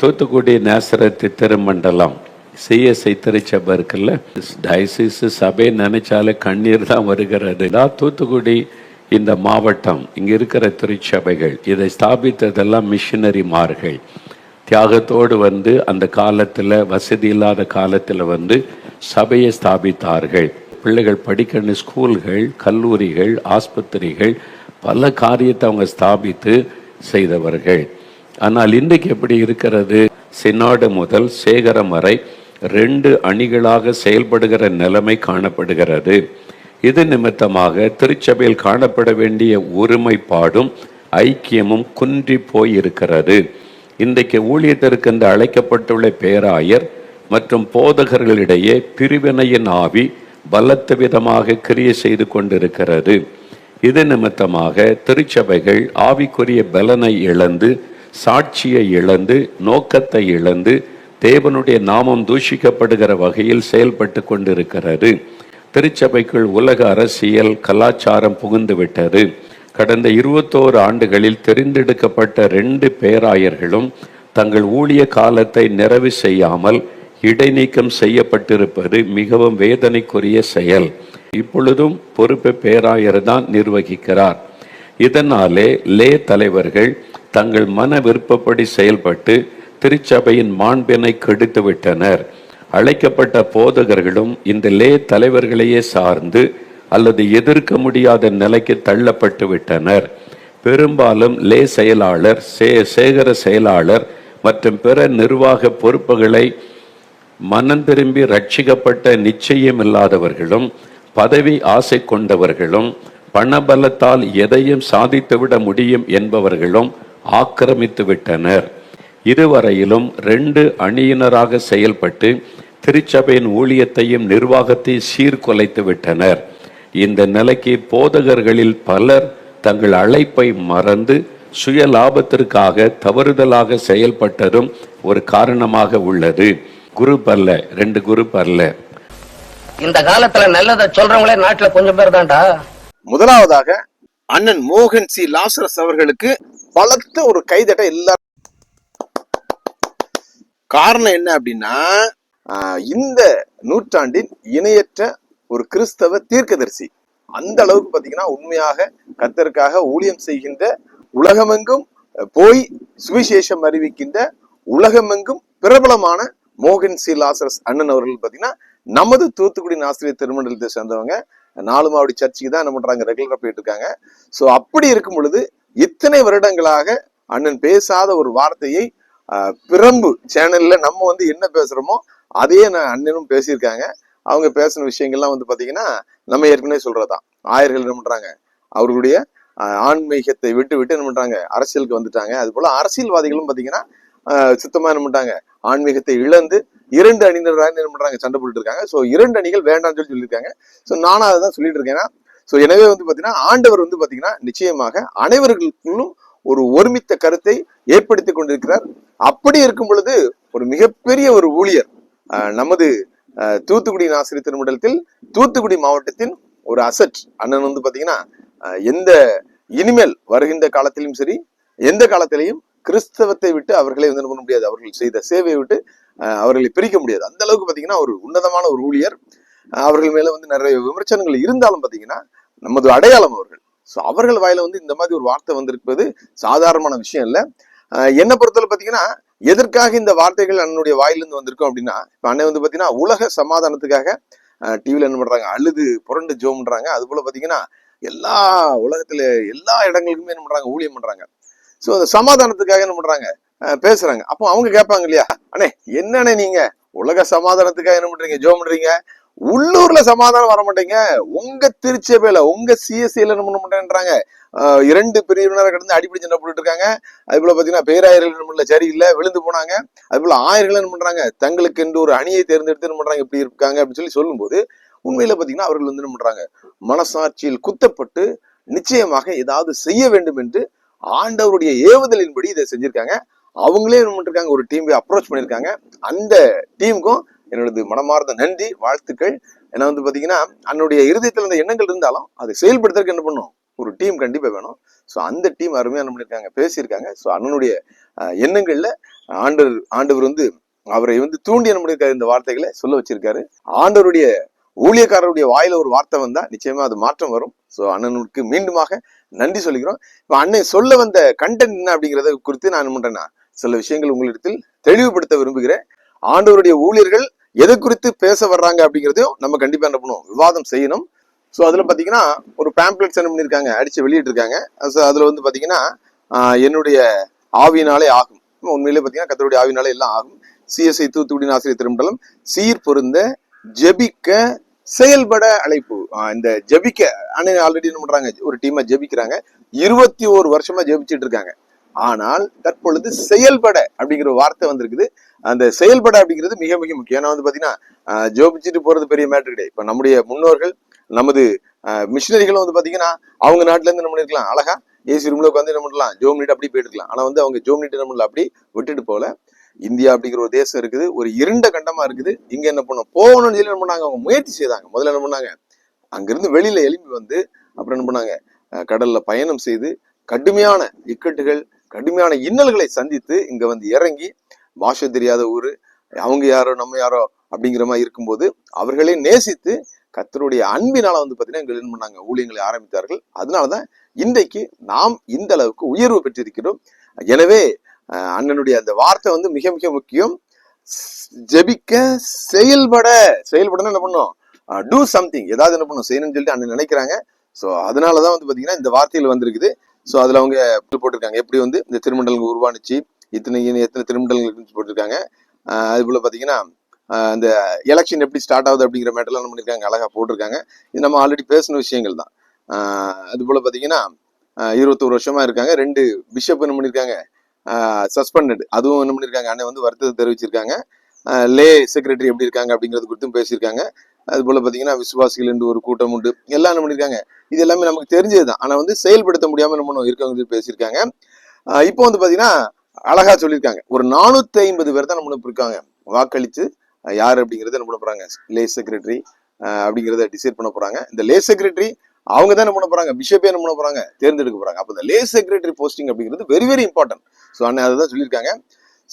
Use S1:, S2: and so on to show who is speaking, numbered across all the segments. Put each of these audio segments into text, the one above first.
S1: Thoothukudi நேசரத்து திருமண்டலம் CSI திருச்சபை இருக்குல்ல diocese சபை நினைச்சாலே கண்ணீர் தான் வருகிறது. தான் தூத்துக்குடி இந்த மாவட்டம் இங்கே இருக்கிற திருச்சபைகள் இதை ஸ்தாபித்ததெல்லாம் மிஷினரிமார்கள் தியாகத்தோடு வந்து அந்த காலத்தில் வசதி இல்லாத காலத்தில் வந்து சபையை ஸ்தாபித்தார்கள். பிள்ளைகள் படிக்கணும் ஸ்கூல்கள் கல்லூரிகள் ஆஸ்பத்திரிகள் பல காரியத்தை அவங்க ஸ்தாபித்து செய்தவர்கள். ஆனால் இன்றைக்கு எப்படி இருக்கிறது? சினாடு முதல் சேகரம் வரை ரெண்டு அணிகளாக செயல்படுகிற நிலைமை காணப்படுகிறது. இது நிமித்தமாக திருச்சபையில் காணப்பட வேண்டிய ஒருமைப்பாடும் ஐக்கியமும் குன்றி போய் இருக்கிறது இன்றைக்கு ஊழியத்திற்கு என்று அழைக்கப்பட்டுள்ள பேராயர் மற்றும் போதகர்களிடையே பிரிவினையின் ஆவி பலத்த விதமாக கிரியை செய்து கொண்டிருக்கிறது. இது நிமித்தமாக திருச்சபைகள் ஆவிக்குரிய பலனை இழந்து சாட்சியை இழந்து நோக்கத்தை இழந்து தேவனுடைய நாமம் தூஷிக்கப்படுகிற வகையில் செயல்பட்டு கொண்டிருக்கிறது. திருச்சபைக்குள் உலக அரசியல் கலாச்சாரம் புகுந்து விட்டது. கடந்த இருபத்தோரு ஆண்டுகளில் தெரிந்தெடுக்கப்பட்ட ரெண்டு பேராயர்களும் தங்கள் ஊழிய காலத்தை நிறைவு செய்யாமல் இடைநீக்கம் செய்யப்பட்டிருப்பது மிகவும் வேதனைக்குரிய செயல். இப்பொழுதும் பொறுப்பு பேராயர் தான் நிர்வகிக்கிறார். இதனாலே லே தலைவர்கள் தங்கள் மன விருப்பப்படி செயல்பட்டு திருச்சபையின் மாண்பினை கெடுத்து விட்டனர். அழைக்கப்பட்ட போதகர்களும் இந்த லே தலைவர்களையே சார்ந்து அல்லது எதிர்க்க முடியாத நிலைக்கு தள்ளப்பட்டு விட்டனர். பெரும்பாலும் லே செயலாளர் சே சேகர செயலாளர் மற்றும் பிற நிர்வாக பொறுப்புகளை மனம் திரும்பி ரட்சிக்கப்பட்ட நிச்சயம் இல்லாதவர்களும் பதவி ஆசை கொண்டவர்களும் பணபலத்தால் எதையும் சாதித்துவிட முடியும் என்பவர்களும் ஆக்கிரமித்து விட்டனர் இதுவரையிலும் ரெண்டு அணியினராக செயல்பட்டு திருச்சபையின் ஊழியத்தையும் நிர்வாகத்தை சீர்குலைத்து விட்டனர் இந்த நிலைக்கு போதகர்களில் பலர் தங்கள் அழைப்பை மறந்து சுய லாபத்திற்காக தவறுதலாக செயல்பட்டதும் ஒரு காரணமாக உள்ளது. குரூப் அல்ல ரெண்டு குரூப் அல்ல.
S2: இந்த காலத்துல நல்லதை சொல்றவங்களே நாட்டுல கொஞ்சம் பேர் தான்டா.
S3: முதலாவதாக அண்ணன் மோகன் சி. லாசரஸ் அவர்களுக்கு பலத்த ஒரு கைதட்ட எல்லாரும் காரணம் என்ன அப்படின்னா இந்த நூற்றாண்டின் இணையற்ற ஒரு கிறிஸ்தவ தீர்க்கதரிசி. அந்த அளவுக்கு பாத்தீங்கன்னா உண்மையாக கத்தருக்காக ஊழியம் செய்கின்ற உலகமெங்கும் போய் சுவிசேஷம் அறிவிக்கின்ற உலகமெங்கும் பிரபலமான மோகன் சி. லாசரஸ் அண்ணன் அவர்கள் பாத்தீங்கன்னா நமது தூத்துக்குடி ஆசிரியர் திருமண்டலத்தை சேர்ந்தவங்க. நாலு மாவடி சர்ச்சுக்கு தான் என்ன பண்றாங்க? ரெகுலரா போயிட்டு இருக்காங்க அப்படி இருக்கும் பொழுது இத்தனை வருடங்களாக அண்ணன் பேசாத ஒரு வார்த்தையை பிரம்பு சேனல்ல நம்ம வந்து என்ன பேசுறோமோ அதையே நான் அண்ணனும் பேசியிருக்காங்க. அவங்க பேசின விஷயங்கள்லாம் வந்து பாத்தீங்கன்னா நம்ம ஏற்கனவே சொல்றதுதான். ஆயர்கள் என்ன பண்றாங்க? அவர்களுடைய ஆன்மீகத்தை விட்டு விட்டு என்ன பண்றாங்க? அரசியலுக்கு வந்துட்டாங்க. அது போல அரசியல்வாதிகளும் பாத்தீங்கன்னா சுத்தமா என்ன பண்றாங்க ஆன்மீகத்தை இழந்து இரண்டு அணியினராக என்ன பண்றாங்க? சண்டை போட்டு இருக்காங்க. ஸோ இரண்டு அணிகள் வேண்டாம்னு சொல்லி சொல்லியிருக்காங்க. ஸோ நானும் அதை தான் சொல்லிட்டு இருக்கேன். ஸோ எனவே வந்து பார்த்தீங்கன்னா ஆண்டவர் வந்து பார்த்தீங்கன்னா நிச்சயமாக அனைவர்களுக்குள்ளும் ஒரு ஒருமித்த கருத்தை ஏற்படுத்தி கொண்டிருக்கிறார். அப்படி இருக்கும் பொழுது ஒரு மிகப்பெரிய ஒரு ஊழியர் நமது தூத்துக்குடி ஆசிரியர் திருமண்டலத்தில் தூத்துக்குடி மாவட்டத்தின் ஒரு அசட் அண்ணன் வந்து பார்த்தீங்கன்னா எந்த இனிமேல் வருகின்ற காலத்திலும் சரி எந்த காலத்திலையும் கிறிஸ்தவத்தை விட்டு அவர்களே வந்து என்ன பண்ண முடியாது. அவர்கள் செய்த சேவையை விட்டு அவர்களை பிரிக்க முடியாது. அந்த அளவுக்கு பாத்தீங்கன்னா ஒரு உன்னதமான ஒரு ஊழியர். அவர்கள் மேல வந்து நிறைய விமர்சனங்கள் இருந்தாலும் பார்த்தீங்கன்னா நமது அடையாளம் அவர்கள். ஸோ அவர்கள் வாயில வந்து இந்த மாதிரி ஒரு வார்த்தை வந்திருப்பது சாதாரணமான விஷயம் இல்லை. என்னை பொறுத்தவரை பார்த்தீங்கன்னா எதற்காக இந்த வார்த்தைகள் அண்ணனுடைய வாயிலிருந்து வந்திருக்கும் அப்படின்னா இப்போ அண்ணன் வந்து பார்த்தீங்கன்னா உலக சமாதானத்துக்காக டிவியில் என்ன பண்றாங்க? அழுது புரண்டு ஜோம்ன்றாங்க. அது போல பார்த்தீங்கன்னா எல்லா உலகத்துல எல்லா இடங்களுக்குமே என்ன பண்றாங்க? ஊழியம் பண்றாங்க. ஸோ அந்த சமாதானத்துக்காக என்ன பண்றாங்க? பேசுறாங்க. அப்போ அவங்க கேட்பாங்க இல்லையா? அண்ணே என்னண்ணே நீங்க? உலக சமாதானத்துக்காக என்ன பண்றீங்க? ஜோ பண்றீங்க? உள்ளூர்ல சமாதானம் வர மாட்டேங்க. உங்க திருச்சபையில உங்க சிஎஸ்சியில என்ன பண்ண மாட்டேன்றாங்க? இரண்டு பிரிவினரை கடந்து அடிப்படை சண்டை போட்டுட்டு இருக்காங்க? அது போல பாத்தீங்கன்னா பேராயிரம் என்ன பண்ணல? சரியில்லை. விழுந்து போனாங்க. அது போல ஆயர்கள் என்ன பண்றாங்க? தங்களுக்கு என்று ஒரு அணியை தேர்ந்தெடுத்து என்ன பண்றாங்க? இப்படி இருக்காங்க அப்படின்னு சொல்லி சொல்லும்போது உண்மையில பாத்தீங்கன்னா அவர்கள் வந்து என்ன பண்றாங்க? மனசாட்சியில் குத்தப்பட்டு நிச்சயமாக ஏதாவது செய்ய வேண்டும் என்று ஆண்டவருடைய ஏவுதலின்படி இதை செஞ்சிருக்காங்க. அவங்களே என்ன பண்ணிருக்காங்க? ஒரு டீம் அப்ரோச் பண்ணிருக்காங்க. அந்த டீமுக்கும் என்னோடது மனமார்ந்த நன்றி வாழ்த்துக்கள். ஏன்னா வந்து பாத்தீங்கன்னா அன்னுடைய இருதயத்துல இந்த எண்ணங்கள் இருந்தாலும் அதை செயல்படுத்துறதுக்கு என்ன பண்ணும்? ஒரு டீம் கண்டிப்பா வேணும். ஸோ அந்த டீம் அருமையா என்ன பண்ணிருக்காங்க? பேசியிருக்காங்க. ஸோ அண்ணனுடைய எண்ணங்கள்ல ஆண்டவர் ஆண்டவர் வந்து அவரை வந்து தூண்டி என்ன பண்ணியிருக்காரு இந்த வார்த்தைகளை சொல்ல வச்சிருக்காரு. ஆண்டவருடைய ஊழியக்காரருடைய வாயில ஒரு வார்த்தை வந்தா நிச்சயமா அது மாற்றம் வரும். ஸோ அண்ணனுக்கு மீண்டுமாக நன்றி சொல்லிக்கிறோம். இப்போ அண்ணன் சொல்ல வந்த கண்டென்ட் என்ன அப்படிங்கறத குறித்து நான் என்ன பண்றேன்னா சில விஷயங்கள் உங்களிடத்தில் தெளிவுபடுத்த விரும்புகிறேன். ஆண்டவருடைய ஊழியர்கள் எதை குறித்து பேச வர்றாங்க அப்படிங்கிறதையும் நம்ம கண்டிப்பா என்ன பண்ணுவோம்? விவாதம் செய்யணும். ஸோ அதில் பார்த்தீங்கன்னா ஒரு பேம்ப்ளெட் என்ன பண்ணியிருக்காங்க. அடிச்சு வெளியிட்டிருக்காங்க. ஸோ அதில் வந்து பார்த்தீங்கன்னா என்னுடைய ஆவியினாலே ஆகும். உண்மையிலே பார்த்தீங்கன்னா கத்தருடைய ஆவினாலே எல்லாம் ஆகும். சிஎஸ்ஐ தூத்துக்குடி ஆசிரியர் திருமண்டலம் சீர் பொருந்த ஜெபிக்க செயல்பட அழைப்பு. இந்த ஜெபிக்க அண்ணன் ஆல்ரெடி என்ன பண்றாங்க? ஒரு டீமை ஜெபிக்கிறாங்க. இருபத்தி ஓரு வருஷமா ஜெபிச்சிட்டு இருக்காங்க. ஆனால் தற்பொழுது செயல்பட அப்படிங்கிற வார்த்தை வந்திருக்குது. அந்த செயல்பட அப்படிங்கிறது மிக மிக முக்கியம். ஏன்னா வந்து பாத்தீங்கன்னா ஜோபிச்சுட்டு போறது பெரிய மேட்ரு கிடையாது. இப்ப நம்முடைய முன்னோர்கள் நமது மிஷினரிகளும் வந்து பாத்தீங்கன்னா அவங்க நாட்டுல இருந்து என்ன பண்ணிருக்கலாம் அழகா ஏசி ரூம்ல உட்காந்து என்ன பண்ணலாம்? ஜோம் நீட் அப்படி போயிட்டு இருக்கலாம் ஆனா வந்து அவங்க ஜோம் நீட் என்ன பண்ணல? அப்படி விட்டுட்டு போல இந்தியா அப்படிங்கிற ஒரு தேசம் இருக்குது. ஒரு இருண்ட கண்டமா இருக்குது. இங்க என்ன பண்ணோம் போகணும்னு சொல்லி என்ன பண்ணாங்க? அவங்க முயற்சி செய்தாங்க. முதல்ல என்ன பண்ணாங்க? அங்கிருந்து வெளியில எழும்பி வந்து அப்புறம் என்ன பண்ணாங்க? கடல்ல பயணம் செய்து கடுமையான இக்கட்டுகள் கடுமையான இன்னல்களை சந்தித்து இங்க வந்து இறங்கி பாஷை தெரியாத ஊரு அவங்க யாரோ நம்ம யாரோ அப்படிங்கிற மாதிரி இருக்கும்போது அவர்களே நேசித்து கத்தருடைய அன்பினால வந்து பார்த்தீங்கன்னா எங்கள் என்ன பண்ணாங்க? ஊழியங்களை ஆரம்பித்தார்கள். அதனாலதான் இன்றைக்கு நாம் இந்த அளவுக்கு உயர்வு பெற்றிருக்கிறோம். எனவே அண்ணனுடைய அந்த வார்த்தை வந்து மிக மிக முக்கியம். ஜெபிக்க செயல்பட. செயல்படணும் என்ன பண்ணும்? டூ சம்திங் ஏதாவது என்ன பண்ணும்? செய்யணும்னு சொல்லிட்டு அண்ணன் நினைக்கிறாங்க. ஸோ அதனாலதான் வந்து பாத்தீங்கன்னா இந்த வார்த்தையில் வந்திருக்குது. ஸோ அதுல அவங்க போட்டிருக்காங்க. எப்படி வந்து இந்த திருமண்டலங்கள் உருவானுச்சு இத்தனை எத்தனை திருமண்டலங்கள் போட்டிருக்காங்க அது போல பாத்தீங்கன்னா இந்த எலெக்ஷன் எப்படி ஸ்டார்ட் ஆகுது அப்படிங்கிற மேட்டர்லாம் என்ன பண்ணிருக்காங்க அழகா போட்டிருக்காங்க. இது நம்ம ஆல்ரெடி பேசின விஷயங்கள் தான். அது போல பாத்தீங்கன்னா இருபத்தோரு வருஷமா இருக்காங்க. ரெண்டு பிஷப் என்ன பண்ணியிருக்காங்க சஸ்பெண்டட் அதுவும் என்ன பண்ணிருக்காங்க அண்ணன் வந்து வருத்தத்தை தெரிவிச்சிருக்காங்க. லே செக்ரட்டரி எப்படி இருக்காங்க அப்படிங்கிறது குறித்தும் பேசியிருக்காங்க. அது போல பார்த்தீங்கன்னா விசுவாசிகள் என்று ஒரு கூட்டம் உண்டு. எல்லாம் என்ன பண்ணியிருக்காங்க இது எல்லாமே நமக்கு தெரிஞ்சது தான் ஆனால் வந்து செயல்படுத்த முடியாமல் நம்ம இருக்கவங்க பேசியிருக்காங்க. இப்போ வந்து பார்த்தீங்கன்னா அழகா சொல்லியிருக்காங்க. ஒரு நானூற்றி ஐம்பது பேர் தான் நம்ம இருக்காங்க வாக்களித்து யார் அப்படிங்கிறத என்ன பண்ண போகிறாங்க லே செக்ரட்டரி அப்படிங்கிறத டிசைட் பண்ண போகிறாங்க இந்த லே செக்ரட்டரி அவங்க தான் என்ன பண்ண போறாங்க பிஷப்பே என்ன பண்ண போறாங்க தேர்ந்தெடுக்க போறாங்க. அப்போ இந்த லே செக்ரட்டரி போஸ்டிங் அப்படிங்கிறது வெரி வெரி இம்பார்ட்டன்ட் ஸோ அண்ணன் அதை தான் சொல்லியிருக்காங்க.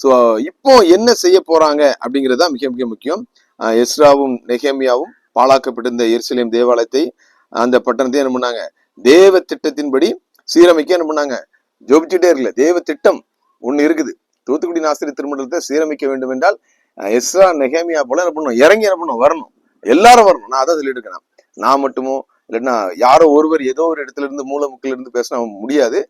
S3: ஸோ இப்போ என்ன செய்ய போறாங்க அப்படிங்கிறது தான் மிக மிக முக்கியம். எஸ்ராவும் நெகேமியாவும் பாழாக்கப்பட்டிருந்த எருசலேம் தேவாலயத்தை அந்த பட்டணத்தை என்ன பண்ணாங்க? தேவ திட்டத்தின்படி சீரமைக்க என்ன பண்ணாங்க? ஜோபிச்சுட்டே இருக்கல. தேவ திட்டம் ஒண்ணு இருக்குது. தூத்துக்குடி நாசிரியர் திருமண்டலத்தை சீரமைக்க வேண்டும் என்றால் எஸ்ரா நெகேமியா போல என்ன பண்ணணும்? இறங்கி என்ன பண்ணணும்? வரணும். எல்லாரும் வரணும். நான் அதை சொல்லிட்டு இருக்கேன். நான் மட்டுமோ இல்லைன்னா யாரோ ஒருவர் ஏதோ ஒரு இடத்துல இருந்து மூலமுக்கில் இருந்து பேசினா முடியாது.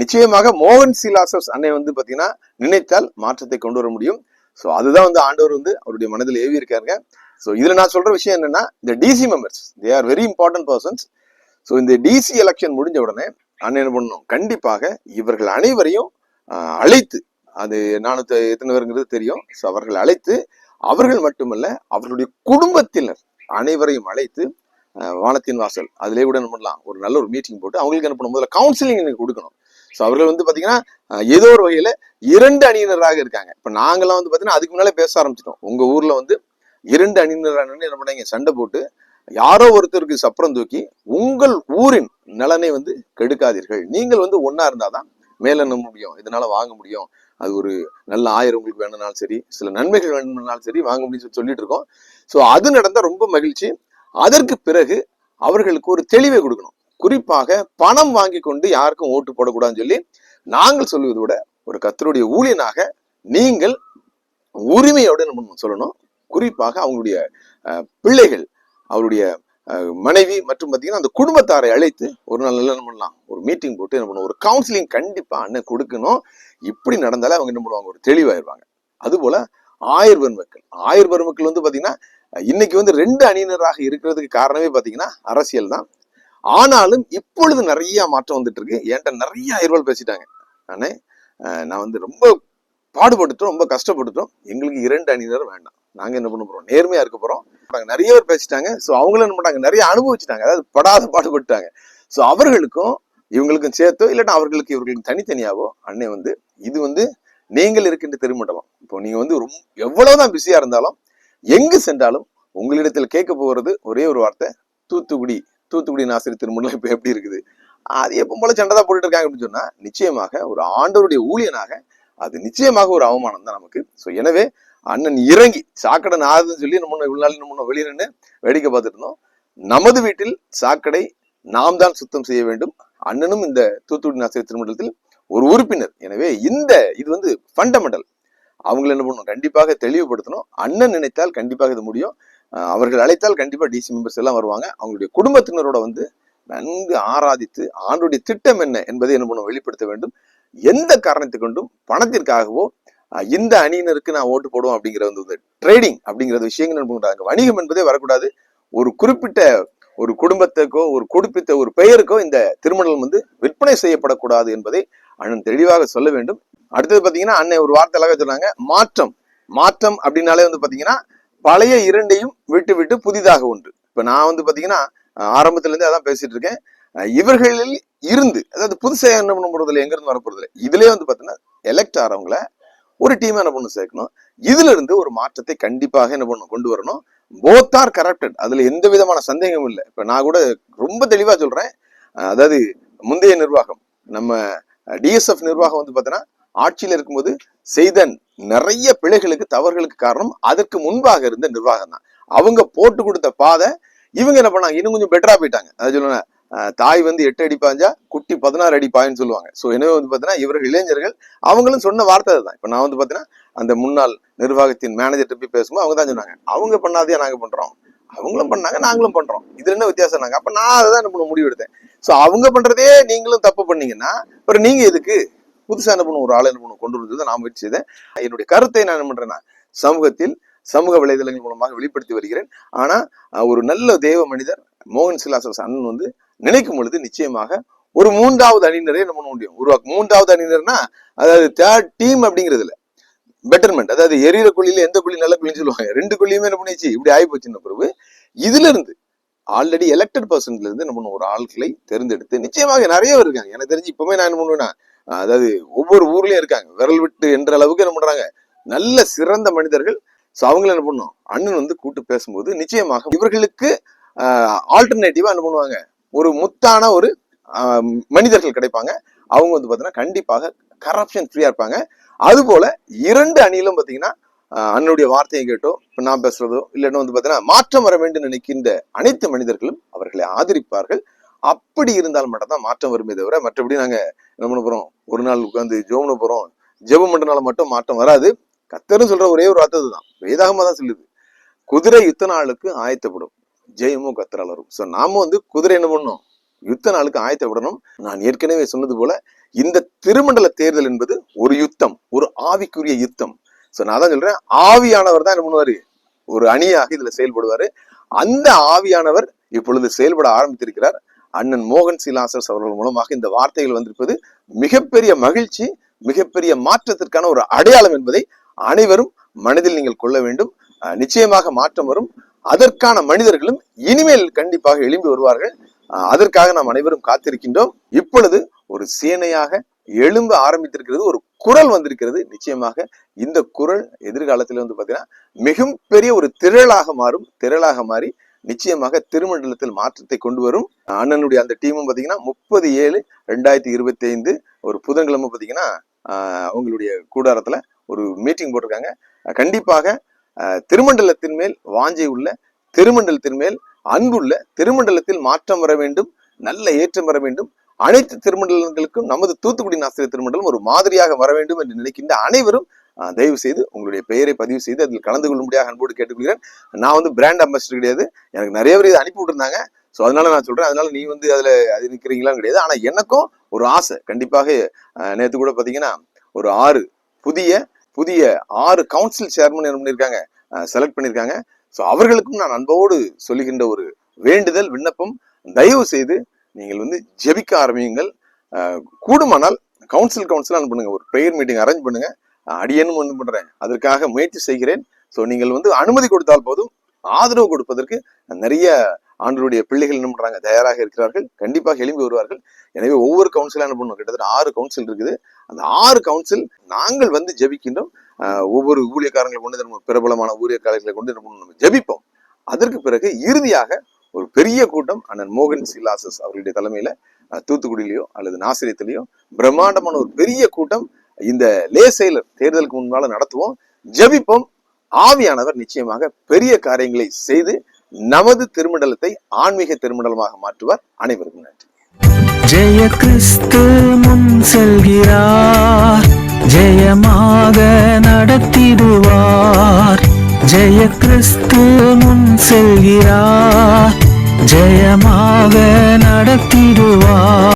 S3: நிச்சயமாக மோகன் சிலாசஸ் அன்னை வந்து பாத்தீங்கன்னா நினைத்தால் மாற்றத்தை கொண்டு வர முடியும். ஸோ அதுதான் வந்து ஆண்டவர் வந்து அவருடைய மனதில் ஏவி இருக்காருங்க ஸோ இதுல நான் சொல்ற விஷயம் என்னன்னா இந்த DC members they are very important persons so இந்த டிசி எலெக்ஷன் முடிஞ்ச உடனே அண்ணன் என்ன பண்ணணும்? கண்டிப்பாக இவர்கள் அனைவரையும் ஆஹ், அழைத்து அது நானூத்தி எத்தனை பேருங்கிறது தெரியும். ஸோ அவர்கள் அழைத்து அவர்கள் மட்டுமல்ல அவர்களுடைய குடும்பத்தினர் அனைவரையும் அழைத்து வானத்தின் வாசல் அதிலே கூட என்ன பண்ணலாம்? ஒரு நல்ல ஒரு மீட்டிங் போட்டு அவங்களுக்கு என்ன பண்ணும் முதல்ல கவுன்சிலிங் எனக்கு கொடுக்கணும். ஸோ அவர்கள் வந்து பார்த்தீங்கன்னா ஏதோ ஒரு வகையில் இரண்டு அணியினராக இருக்காங்க. இப்போ நாங்களாம் வந்து பார்த்தீங்கன்னா அதுக்கு முன்னாலே பேச ஆரம்பிச்சிட்டோம். உங்கள் ஊரில் வந்து இரண்டு அணியினரான என்ன பண்ணாங்க? சண்டை போட்டு யாரோ ஒருத்தருக்கு சப்பரம் தூக்கி உங்கள் ஊரின் நலனை வந்து கெடுக்காதீர்கள். நீங்கள் வந்து ஒன்றா இருந்தால் தான் மேலே நம்ப முடியும். இதனால வாங்க முடியும். அது ஒரு நல்ல ஆயிரம் உங்களுக்கு வேணும்னாலும் சரி சில நன்மைகள் வேணும்னாலும் சரி வாங்க முடியும்னு சொல்லி சொல்லிட்டு இருக்கோம். ஸோ அது நடந்தால் ரொம்ப மகிழ்ச்சி. அதற்கு பிறகு அவர்களுக்கு ஒரு தெளிவை கொடுக்கணும். குறிப்பாக பணம் வாங்கி கொண்டு யாருக்கும் ஓட்டு போடக்கூடாதுன்னு சொல்லி நாங்கள் சொல்லுவதை விட ஒரு கத்தருடைய ஊழியனாக நீங்கள் உரிமையோட நம்ம சொல்லணும். குறிப்பாக அவங்களுடைய அஹ், பிள்ளைகள் அவருடைய மனைவி மற்றும் பார்த்தீங்கன்னா அந்த குடும்பத்தாரை அழைத்து ஒரு நாள் என்ன பண்ணலாம்? ஒரு மீட்டிங் போட்டு என்ன பண்ணுவோம் ஒரு கவுன்சிலிங் கண்டிப்பா அண்ணன் கொடுக்கணும். இப்படி நடந்தாலே அவங்க என்ன பண்ணுவாங்க? ஒரு தெளிவாயிருவாங்க. அதுபோல ஆயர் பெருமக்கள். ஆயர் பெருமக்கள் வந்து பாத்தீங்கன்னா இன்னைக்கு வந்து ரெண்டு அணியினராக இருக்கிறதுக்கு காரணமே பாத்தீங்கன்னா அரசியல் தான் ஆனாலும் இப்பொழுது நிறைய மாற்றம் வந்துட்டு இருக்கு என்கிட்ட நிறைய ஆயிரவாள் பேசிட்டாங்க. அண்ணே நான் வந்து ரொம்ப பாடுபட்டுட்டோம் ரொம்ப கஷ்டப்பட்டுட்டோம். எங்களுக்கு இரண்டு அணியினர் வேண்டாம். நாங்க என்ன பண்ண போறோம்? நேர்மையா இருக்க போறோம். நிறைய பேர் பேசிட்டாங்க. ஸோ அவங்களும் என்ன பண்ணாங்க நிறைய அனுபவிச்சுட்டாங்க. அதாவது படாத பாடுபட்டாங்க ஸோ அவர்களுக்கும் இவங்களுக்கும் சேர்த்தோ இல்லைன்னா அவர்களுக்கு இவர்களுக்கு தனித்தனியாவோ அன்னை வந்து இது வந்து நீங்கள் இருக்கின்ற திருமண்டலம். இப்போ நீங்க வந்து ரொம்ப எவ்வளவுதான் பிஸியா இருந்தாலும் எங்கு சென்றாலும் உங்களிடத்தில் கேட்க போகிறது ஒரே ஒரு வார்த்தை தூத்துக்குடி. தூத்துக்குடி நாசிரி திருமணம் இப்போ எப்படி இருக்குது? அது எப்போ போல சண்டை தான் போட்டுட்டு இருக்காங்க அப்படின்னு சொன்னா நிச்சயமாக ஒரு ஆண்டவருடைய ஊழியனாக அது நிச்சயமாக ஒரு அவமானம் தான் நமக்கு. ஸோ எனவே அண்ணன் இறங்கி சாக்கடை நாதுன்னு சொல்லி நம்ம இவ்வளவு நாள் நம்ம வெளியே நின்று வேடிக்கை பார்த்துட்டு இருந்தோம். நமது வீட்டில் சாக்கடை நாம் தான் சுத்தம் செய்ய வேண்டும். அண்ணனும் இந்த தூத்துக்குடி ஆசிரியர் திருமண்டலத்தில் ஒரு உறுப்பினர். எனவே இந்த இது வந்து ஃபண்டமெண்டல் அவங்களை என்ன பண்ணணும்? கண்டிப்பாக தெளிவுபடுத்தணும். அண்ணன் நினைத்தால் கண்டிப்பாக இது முடியும். அவர்கள் அழைத்தால் கண்டிப்பா டிசி மெம்பர்ஸ் எல்லாம் வருவாங்க. அவங்களுடைய குடும்பத்தினரோட வந்து நன்கு ஆராதித்து ஆண்டுடைய திட்டம் என்ன என்பதை என்ன பண்ணணும் வெளிப்படுத்த வேண்டும். எந்த காரணத்தை கொண்டும் பணத்திற்காகவோ இந்த அணியினருக்கு நான் ஓட்டு போடுவோம் அப்படிங்கிற வந்து ட்ரேடிங் அப்படிங்கிற விஷயங்கள் என்ன பண்ணுறாங்க வணிகம் என்பதே வரக்கூடாது. ஒரு குறிப்பிட்ட ஒரு குடும்பத்துக்கோ ஒரு குடுப்பித்த ஒரு பெயருக்கோ இந்த திருமணம் வந்து விற்பனை செய்யப்படக்கூடாது என்பதை அண்ணன் தெளிவாக சொல்ல வேண்டும். அடுத்தது பாத்தீங்கன்னா அண்ணன் ஒரு வார்த்தை அழகாக சொன்னாங்க மாற்றம். மாற்றம் அப்படின்னாலே வந்து பாத்தீங்கன்னா பழைய இரண்டையும் விட்டு விட்டு புதிதாக ஒன்று. இப்ப நான் வந்து பாத்தீங்கன்னா ஆரம்பத்துல இருந்தே அதான் பேசிட்டு இருக்கேன். இவர்களில் இருந்து அதாவது புதுசாக என்ன பண்ண போறதில்ல எங்க இருந்து வர போறதில்ல இதுலயே வந்து பாத்தீங்கன்னா எலெக்ட் ஆறவங்கள ஒரு டீம் என்ன பண்ணணும் சேர்க்கணும். இதுல இருந்து ஒரு மாற்றத்தை கண்டிப்பாக என்ன பண்ணணும் கொண்டு வரணும். போத் ஆர் கரப்டட் அதுல எந்த விதமான சந்தேகமும் இல்லை. இப்ப நான் கூட ரொம்ப தெளிவா சொல்றேன். அதாவது முந்தைய நிர்வாகம் நம்ம டிஎஸ்எஃப் நிர்வாகம் வந்து பாத்தீங்கன்னா ஆட்சியில் இருக்கும்போது செய்த நிறைய பிழைகளுக்கு தவறுகளுக்கு காரணம் அதற்கு முன்பாக இருந்த நிர்வாகம் தான் அவங்க போட்டு கொடுத்த பாதை இவங்க என்ன பண்ணாங்க? இன்னும் கொஞ்சம் பெட்டரா போயிட்டாங்க. அதாவது சொல்லுவேன் தாய் வந்து எட்டு அடி பாஞ்சா குட்டி பதினாறு அடி பாயின்னு சொல்லுவாங்க. ஸோ எனவே வந்து பார்த்தீங்கன்னா இவர்கள் இளைஞர்கள் அவங்களும் சொன்ன வார்த்தை தான் இப்போ நான் வந்து பார்த்தீங்கன்னா அந்த முன்னாள் நிர்வாகத்தின் மேனேஜர்கிட்ட போய் பேசும்போது அவங்க தான் சொன்னாங்க அவங்க பண்ணாதே நாங்கள் பண்றோம்? அவங்களும் பண்ணாங்க நாங்களும் பண்ணுறோம் இது என்ன வித்தியாசம் நாங்கள் அப்போ நான் அதை தான் என்ன பண்ண முடிவு எடுத்தேன். ஸோ அவங்க பண்றதே நீங்களும் தப்பு பண்ணீங்கன்னா அப்புறம் நீங்கள் எதுக்கு? புதுசாக என்ன பண்ணும் ஒரு ஆளை என்ன பண்ணும் கொண்டு வந்தது நான் முயற்சி செய்தேன். என்னுடைய கருத்தை நான் என்ன பண்ணுறேன்னா சமூகத்தில் சமூக வலைதளங்கள் மூலமாக வெளிப்படுத்தி வருகிறேன். ஆனால் ஒரு நல்ல தெய்வ மனிதர் மோகன் சிலாசஸ் அண்ணன் வந்து நினைக்கும் பொழுது நிச்சயமாக ஒரு மூன்றாவது அணியினரே என்ன பண்ண முடியும்? உருவாக்கு மூன்றாவது அணியினர்னா அதாவது தேர்ட் டீம் அப்படிங்கிறதுல பெட்டர்மெண்ட் அதாவது எரியிற குழியில எந்த குழி நல்ல குழின்னு சொல்லுவாங்க. ரெண்டு குழியுமே என்ன பண்ணிச்சு இப்படி ஆகி போச்சுன்னு பிறகு. இதுல இருந்து ஆல்ரெடி எலெக்டட் பர்சன்ல இருந்து என்ன ஒரு ஆட்களை தேர்ந்தெடுத்து நிச்சயமாக நிறைய பேர் இருக்காங்க. எனக்கு தெரிஞ்சு இப்பவுமே நான் என்ன பண்ணுவேன்னா அதாவது ஒவ்வொரு ஊர்லயும் இருக்காங்க. விரல் விட்டு என்ற அளவுக்கு என்ன பண்றாங்க? நல்ல சிறந்த மனிதர்கள். ஸோ அவங்கள என்ன பண்ணும்? அண்ணன் வந்து கூட்டு பேசும்போது நிச்சயமாக இவர்களுக்கு ஆல்டர்னேட்டிவா என்ன பண்ணுவாங்க? ஒரு முத்தான ஒரு மனிதர்கள் கிடைப்பாங்க. அவங்க வந்து பார்த்தீங்கன்னா கண்டிப்பாக கரப்ஷன் ஃப்ரீயா இருப்பாங்க. அதுபோல இரண்டு அணியிலும் பார்த்தீங்கன்னா அண்ணனுடைய வார்த்தையை கேட்டோ இப்போ நான் பேசுறதோ இல்லைன்னு வந்து பார்த்தீங்கன்னா மாற்றம் வர வேண்டும் நினைக்கின்ற அனைத்து மனிதர்களும் அவர்களை ஆதரிப்பார்கள். அப்படி இருந்தால் மட்டும்தான் மாற்றம் வருமே தவிர மற்றபடி நாங்கள் என்ன பண்ண போகிறோம் ஒரு நாள் உட்காந்து ஜோம்னு போகிறோம் ஜெபம் பண்ணுறனால மட்டும் மாற்றம் வராது. கத்தர்னு சொல்ற ஒரே ஒரு வார்த்தை தான் வேதாகமாக தான் சொல்லுது. குதிரை யுத்த நாளுக்கு ஆயத்தப்படும். ஜெயமும் கத்தரால் வரும். ஸோ நாம வந்து குதிரை என்ன பண்ணணும்? யுத்த நாளுக்கு ஆயத்தப்படணும். நான் ஏற்கனவே சொன்னது போல இந்த திருமண்டல தேர்தல் என்பது ஒரு யுத்தம் ஒரு ஆவிக்குரிய யுத்தம். ஸோ நான் தான் சொல்றேன். ஆவியானவர் தான் என்ன பண்ணுவாரு? ஒரு அணியாக இதுல செயல்படுவாரு. அந்த ஆவியானவர் இப்பொழுது செயல்பட ஆரம்பித்திருக்கிறார். அண்ணன் மோகன் சிலாசஸ் அவர்கள் மூலமாக இந்த வார்த்தைகள் வந்திருப்பது மிகப்பெரிய மகிழ்ச்சி மிகப்பெரிய மாற்றத்திற்கான ஒரு அடையாளம் என்பதை அனைவரும் மனதில் நீங்கள் கொள்ள வேண்டும். நிச்சயமாக மாற்றம் வரும். அதற்கான மனிதர்களும் இனிமேல் கண்டிப்பாக எழும்பி வருவார்கள். அஹ் அதற்காக நாம் அனைவரும் காத்திருக்கின்றோம். இப்பொழுது ஒரு சேனையாக எழும்ப ஆரம்பித்திருக்கிறது ஒரு குரல் வந்திருக்கிறது. நிச்சயமாக இந்த குரல் எதிர்காலத்தில் வந்து பாத்தீங்கன்னா மிகப்பெரிய பெரிய ஒரு திரளாக மாறும் திரளாக மாறி நிச்சயமாக திருமண்டலத்தில் மாற்றத்தை கொண்டு வரும். அண்ணனுடைய அந்த டீமும் பார்த்தீங்கன்னா முப்பது ஏழு ரெண்டாயிரத்தி இருபத்தி ஐந்து ஒரு புதன்கிழமை பார்த்தீங்கன்னா அவங்களுடைய கூடாரத்தில் ஒரு மீட்டிங் போட்டிருக்காங்க. கண்டிப்பாக திருமண்டலத்தின் மேல் வாஞ்சை உள்ள திருமண்டலத்தின் மேல் அன்புள்ள திருமண்டலத்தில் மாற்றம் வர வேண்டும் நல்ல ஏற்றம் வர வேண்டும். அனைத்து திருமண்டலங்களுக்கும் நமது தூத்துக்குடி நாசிரியர் திருமண்டலம் ஒரு மாதிரியாக வர வேண்டும் என்று நினைக்கின்ற அனைவரும் தயவு செய்து உங்களுடைய பெயரை பதிவு செய்து அதில் கலந்து கொள்ளும்படியாக அன்போடு கேட்டுக்கொள்கிறேன். நான் வந்து பிராண்ட் அம்பாசிடர் கிடையாது. எனக்கு நிறைய பேர் இதை அனுப்பி விட்டுருந்தாங்க. ஸோ அதனால நான் சொல்கிறேன் அதனால நீ வந்து அதில் அது நிற்கிறீங்களான்னு கிடையாது. ஆனால் எனக்கும் ஒரு ஆசை. கண்டிப்பாக நேற்று கூட பார்த்தீங்கன்னா ஒரு ஆறு புதிய புதிய ஆறு கவுன்சில் சேர்மன் என்ன பண்ணியிருக்காங்க செலக்ட் பண்ணியிருக்காங்க ஸோ அவர்களுக்கும் நான் அன்போடு சொல்லுகின்ற ஒரு வேண்டுதல் விண்ணப்பம். தயவு செய்து நீங்கள் வந்து ஜெபிக்க ஆரம்பியுங்கள். கூடுமானால் கவுன்சில் கவுன்சில் அனுப்புங்க. ஒரு ப்ரேயர் மீட்டிங் அரேஞ்ச் பண்ணுங்கள் அடியனும் வந்து பண்றேன். அதற்காக முயற்சி செய்கிறேன். ஸோ நீங்கள் வந்து அனுமதி கொடுத்தால் போதும். ஆதரவு கொடுப்பதற்கு நிறைய ஆண்டவருடைய பிள்ளைகள் என்ன பண்றாங்க? தயாராக இருக்கிறார்கள். கண்டிப்பாக எழும்பி வருவார்கள். எனவே ஒவ்வொரு கவுன்சிலும் என்ன பண்ணுவோம் கிட்டத்தட்ட ஆறு கவுன்சில் இருக்குது. அந்த ஆறு கவுன்சில் நாங்கள் வந்து ஜெபிக்கின்றோம். ஒவ்வொரு ஊழியக்காரங்களை கொண்டு நம்ம பிரபலமான ஊழியக்காரர்களை கொண்டு என்ன பண்ணுவோம் நம்ம ஜெபிப்போம். அதற்கு பிறகு இறுதியாக ஒரு பெரிய கூட்டம் அண்ணன் மோகன் சிலாசஸ் அவர்களுடைய தலைமையில தூத்துக்குடியிலையோ அல்லது நாசிரியத்திலேயோ பிரம்மாண்டமான ஒரு பெரிய கூட்டம் இந்த லே செயலர் தேர்தலுக்கு முன்னால நடத்துவோம். ஜபிப்போம். ஆவியானவர் நிச்சயமாக பெரிய காரியங்களை செய்து நமது திருமண்டலத்தை ஆன்மீக திருமண்டலமாக மாற்றுவார். அனைவருக்கும் நன்றி.
S4: ஜெய கிறிஸ்து முன் செல்கிறார். ஜெயமாக நடத்திடுவார். ஜெய கிறிஸ்து முன் செல்கிறார். ஜெயமாக நடத்திடுவார்.